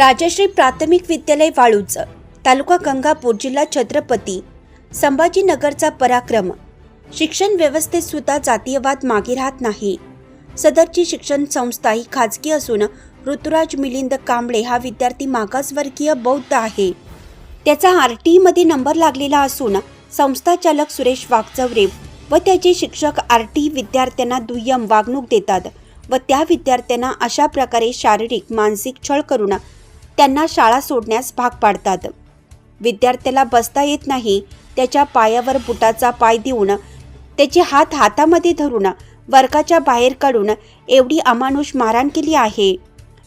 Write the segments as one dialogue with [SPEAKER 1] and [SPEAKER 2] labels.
[SPEAKER 1] राजश्री प्राथमिक विद्यालय वाळूज तालुका गंगापूर जिल्हा छत्रपती संभाजीनगरचा पराक्रम. शिक्षण व्यवस्थेत सुद्धा जातीयवाद मागे राहत नाही. सदरची शिक्षण संस्था ही खाजगी असून ऋतुराज मिलिंद कांबळे हा विद्यार्थी मागासवर्गीय बौद्ध आहे. त्याचा आर टी मध्ये नंबर लागलेला असून संस्था चालक सुरेश वाघचवरे व त्याचे शिक्षक आर टी विद्यार्थ्यांना दुय्यम वागणूक देतात व त्या विद्यार्थ्यांना अशा प्रकारे शारीरिक मानसिक छळ करून त्यांना शाळा सोडण्यास भाग पाडतात. विद्यार्थ्याला बसता येत नाही त्याच्या पायावर बुटाचा पाय देऊन त्याचे हात हातामध्ये धरून वर्गाच्या बाहेर काढून एवढी अमानुष मारहाण केली आहे.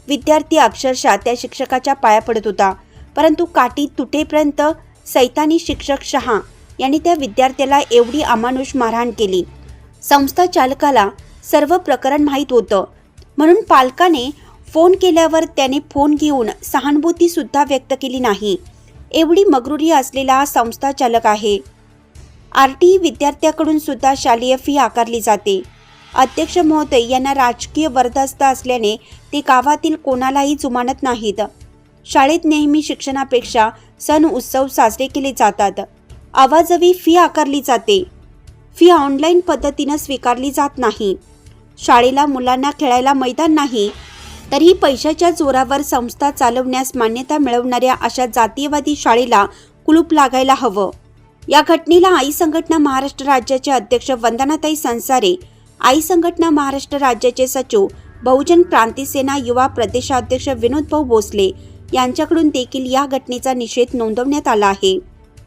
[SPEAKER 1] विद्यार्थी अक्षरशः त्या शिक्षकाच्या पाया पडत होता परंतु काठी तुटेपर्यंत सैतानी शिक्षक शहा यांनी त्या विद्यार्थ्याला एवढी अमानुष मारहाण केली. संस्था चालकाला सर्व प्रकरण माहीत होतं. म्हणून पालकाने फोन केल्यावर त्याने फोन घेऊन सहानुभूती सुद्धा व्यक्त केली नाही. एवढी मगरुरी असलेला हा संस्था चालक आहे. आर टी विद्यार्थ्याकडून सुद्धा शालेय फी आकारली जाते. अध्यक्ष महोदय यांना राजकीय वरदस्त असल्याने ते गावातील कोणालाही जुमानत नाहीत. शाळेत नेहमी शिक्षणापेक्षा सण उत्सव साजरे केले जातात. आवाजवी फी आकारली जाते. फी ऑनलाईन पद्धतीनं स्वीकारली जात नाही. शाळेला मुलांना खेळायला मैदान नाही तरीही पैशाच्या जोरावर संस्था चालवण्यास मान्यता मिळवणाऱ्या अशा जातीयवादी शाळेला कुलूप लागायला हवं. या घटनेला आई संघटना महाराष्ट्र राज्याचे अध्यक्ष वंदनाताई संसारे आई संघटना महाराष्ट्र राज्याचे सचिव बहुजन क्रांती सेना युवा प्रदेशाध्यक्ष विनोद भाऊ भोसले यांच्याकडून देखील या घटनेचा निषेध नोंदवण्यात आला आहे.